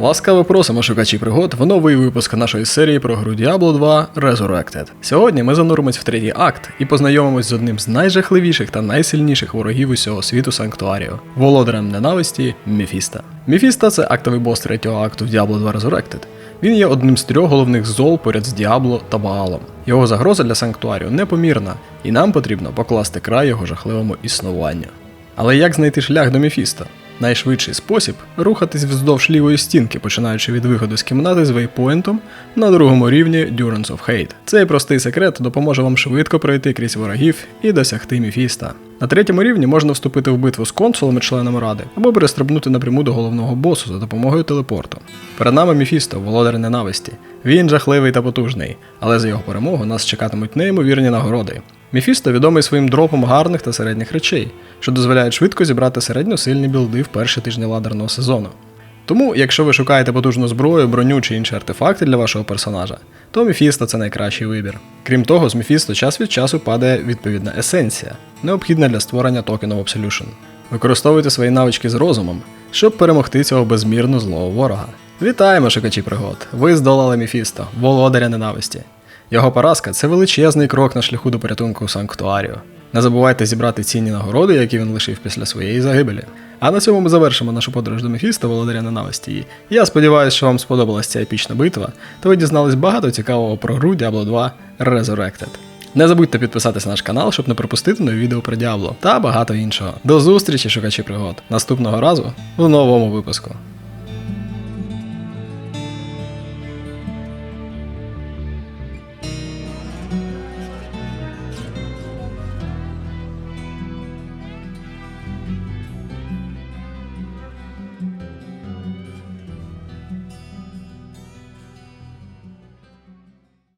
Ласкаво просимо шукачі пригод в новий випуск нашої серії про гру Diablo 2 Resurrected. Сьогодні ми зануримось в третій акт і познайомимось з одним з найжахливіших та найсильніших ворогів усього світу Санктуаріо володарем ненависті Мефіста. Мефіста це актовий бос третього акту в Diablo 2 Resurrected. Він є одним з трьох головних зол поряд з Діабло та Баалом. Його загроза для Санктуаріо непомірна, і нам потрібно покласти край його жахливому існуванню. Але як знайти шлях до Мефіста? Найшвидший спосіб рухатись вздовж лівої стінки, починаючи від виходу з кімнати з вейпоінтом на другому рівні Durance of Hate. Цей простий секрет допоможе вам швидко пройти крізь ворогів і досягти Мефіста. На третьому рівні можна вступити в битву з консулами членами ради або перестрибнути напряму до головного босу за допомогою телепорту. Перед нами Мефісто, володар ненависті. Він жахливий та потужний, але за його перемогу нас чекатимуть неймовірні нагороди. Мефісто відомий своїм дропом гарних та середніх речей, що дозволяють швидко зібрати середньосильні білди в перші тижні ладерного сезону. Тому, якщо ви шукаєте потужну зброю, броню чи інші артефакти для вашого персонажа, то Мефісто це найкращий вибір. Крім того, з Мефісто час від часу падає відповідна есенція, необхідна для створення токену Absolution. Використовуйте свої навички з розумом, щоб перемогти цього безмірно злого ворога. Вітаємо, шукачі пригод! Ви здолали Мефісто, володаря ненависті. Його поразка це величезний крок на шляху до порятунку Санктуаріо. Не забувайте зібрати цінні нагороди, які він лишив після своєї загибелі. А на цьому ми завершимо нашу подорож до Мефіста, володаря ненависті. І Я сподіваюся, що вам сподобалася ця епічна битва, та ви дізнались багато цікавого про гру Diablo 2 Resurrected. Не забудьте підписатися на наш канал, щоб не пропустити нові відео про Diablo та багато іншого. До зустрічі, шукачі пригод, наступного разу в новому випуску.